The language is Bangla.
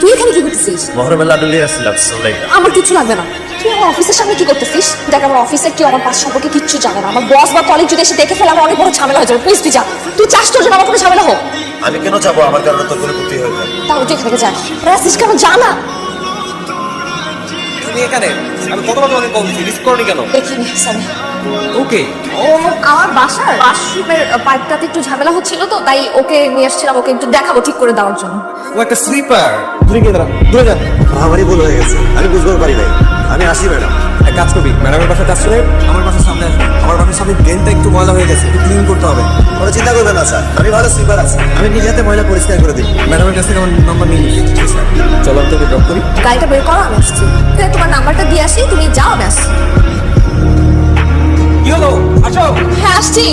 তুই এখানে কি করতেছিস? মহরমের লাড্ডু নিয়ে আসছিলাম চলে আমার কিছু লাগবে না। তুই আমার অফিসের সামনে কি করতেছিস? দেখ আমার অফিসের কেউ আমার পাশ সম্পর্কে কিচ্ছু জানে না। আমার বস বা কলিগ যদি এসে দেখে ফেলে আমার অনেক বড় ঝামেলা হয়ে যাবে। প্লিজ তুই যা। তুই চাস তোর জন্য আমার কোনো ঝামেলা হোক? আমি কেন যাব? আমার কারণে তোর কোনো ক্ষতি যাবে তাহলে তুই এখানে যা। রাসিস কেন জানা এখানে? আমি কতবার তোমাকে কল দিচ্ছি রিস্ক করনি কেন? এখানে সরি ওকে ও আমার বাসার বাথরুমের পাইপটাতে একটু ঝামেলা হচ্ছিল তো তাই ওকে নিয়ে এসেছিলাম ওকে একটু দেখাবো ঠিক করে দেওয়ার জন্য। ও একটা স্লিপার দূরে গিয়ে দাঁড়া দূরে যা আমারই ভুল হয়ে গেছে আমি বুঝতে পারি নাই। আমি আসি ম্যাডাম। এক কাজ করবি ম্যাডামের বাসায় কাজ করে আমার বাসার সামনে আসবে। আমার বাসার সামনে ড্রেনটা একটু ময়লা হয়ে গেছে একটু ক্লিন করতে হবে। কোনো চিন্তা করবেন না স্যার। আমি ভালো স্লিপার আছি। আমি নিজে হাতে ময়লা পরিষ্কার করে দিই। ম্যাডামের কাছ থেকে আমার নাম্বার নিয়ে ড্রপ করি গাড়িটা বের করো আমি আসছি। তাহলে তোমার নাম্বারটা দিয়ে আসি তুমি যাও আমি আসছি কি হলো? আসো। হ্যাঁ আসছি।